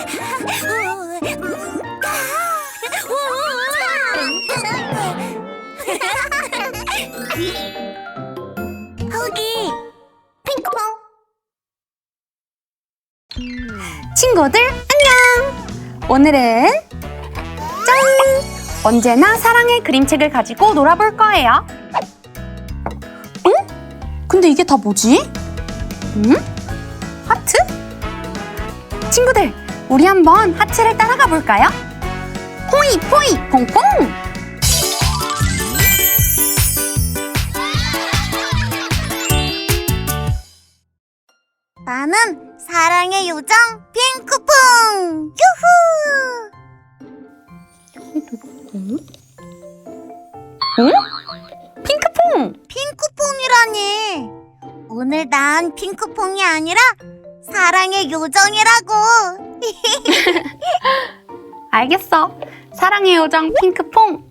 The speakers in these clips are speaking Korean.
거기 핑크퐁 친구들 안녕! 오늘은 짠! 언제나 사랑의 그림책을 가지고 놀아볼 거예요. 응? 근데 이게 다 뭐지? 응? 하트? 친구들, 우리 한번 하트를 따라가 볼까요? 포이 포이 퐁퐁! 나는 사랑의 요정 핑크퐁 유후 응? 응? 핑크퐁! 핑크퐁이라니 오늘 난 핑크퐁이 아니라 사랑의 요정이라고 알겠어. 사랑의 요정 핑크퐁.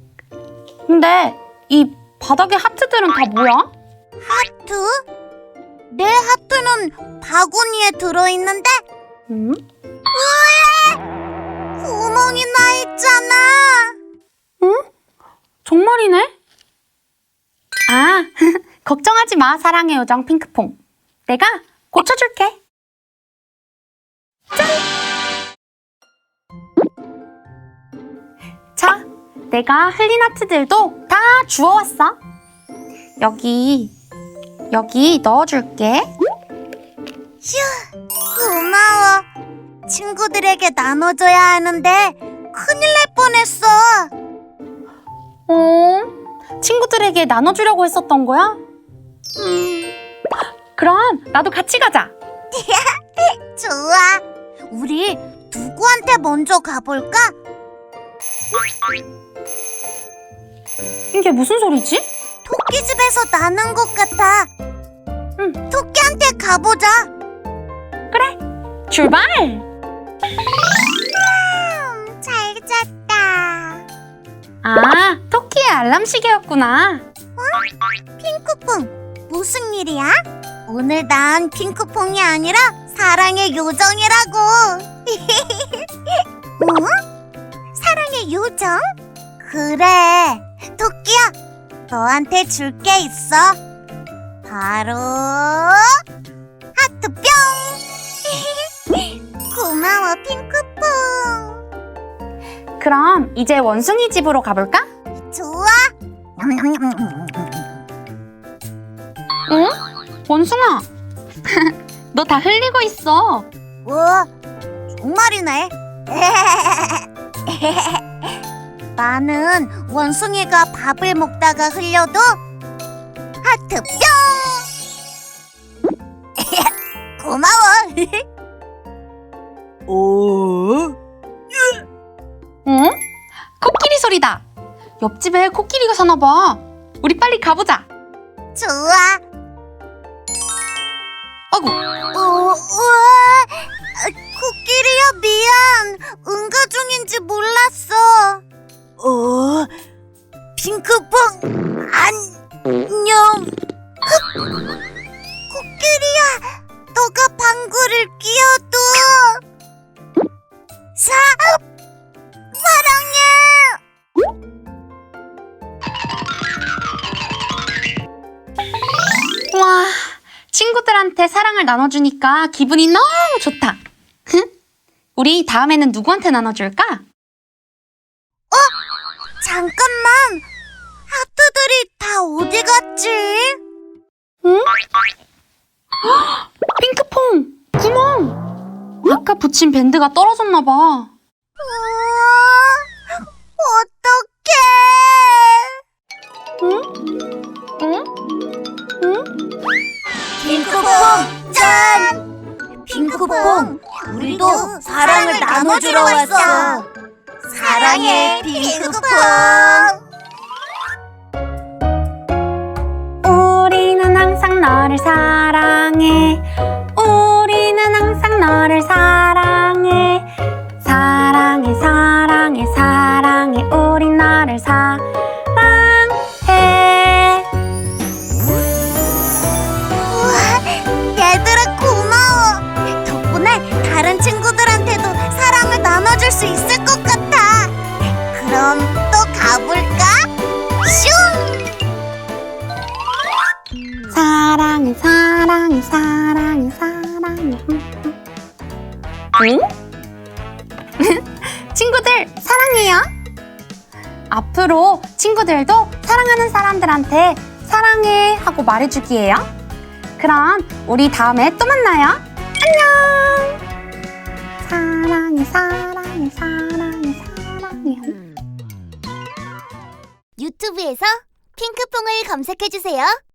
근데 이 바닥에 하트들은 다 뭐야? 하트? 내 하트는 바구니에 들어있는데 응? 구멍이 나 있잖아 정말이네? 아, 걱정하지 마, 사랑의 요정 핑크퐁. 내가 고쳐줄게. 짠! 내가 흘린 하트들도 다 주워왔어. 여기, 여기 넣어줄게. 고마워 친구들에게 나눠줘야 하는데 큰일 날 뻔했어 어? 친구들에게 나눠주려고 했었던 거야? 음, 그럼 나도 같이 가자. 좋아. 우리 누구한테 먼저 가볼까? 이게 무슨 소리지? 토끼 집에서 나는 것 같아. 응. 토끼한테 가보자. 그래, 출발! 음, 잘 잤다. 아, 토끼의 알람 시계였구나. 핑크퐁, 무슨 일이야? 오늘 난 핑크퐁이 아니라 사랑의 요정이라고. 어? 사랑의 요정? 그래. 토끼야, 너한테 줄 게 있어. 바로 하트 뿅. 고마워, 핑크퐁. 그럼 이제 원숭이 집으로 가볼까? 좋아. 응? 원숭아, 너 다 흘리고 있어. 와, 정말이네. 나는 원숭이가 밥을 먹다가 흘려도 하트 뿅. 고마워. 오. 응? 코끼리 소리다. 옆집에 코끼리가 사나 봐. 우리 빨리 가보자. 좋아. 어구, 오, 우와. 아, 코끼리야 미안. 응가 중인지 몰랐어. 어, 핑크퐁 안녕. 코끼리야, 너가 방구를 끼워도 사 사랑해. 와, 친구들한테 사랑을 나눠주니까 기분이 너무 좋다. 흥? 우리 다음에는 누구한테 나눠줄까? 잠깐만. 하트들이 다 어디 갔지? 응? 헉, 핑크퐁! 구멍! 아까 붙인 밴드가 떨어졌나 봐. 우와, 어떡해. 응? 응? 응? 핑크퐁 짠! 핑크퐁, 우리도 사랑을 나눠주러 왔어. 사랑해, 핑크퐁. 우리는 항상 너를 사랑해. 우리는 항상 너를 사랑해. 사랑해, 사랑해, 사랑해. 우리 너를 사랑해. 사랑해 사랑해 응? 친구들 사랑해요. 앞으로 친구들도 사랑하는 사람들한테 사랑해 하고 말해주기예요. 그럼 우리 다음에 또 만나요. 안녕! 사랑해 사랑해 사랑해 사랑해. 유튜브에서 핑크퐁을 검색해주세요.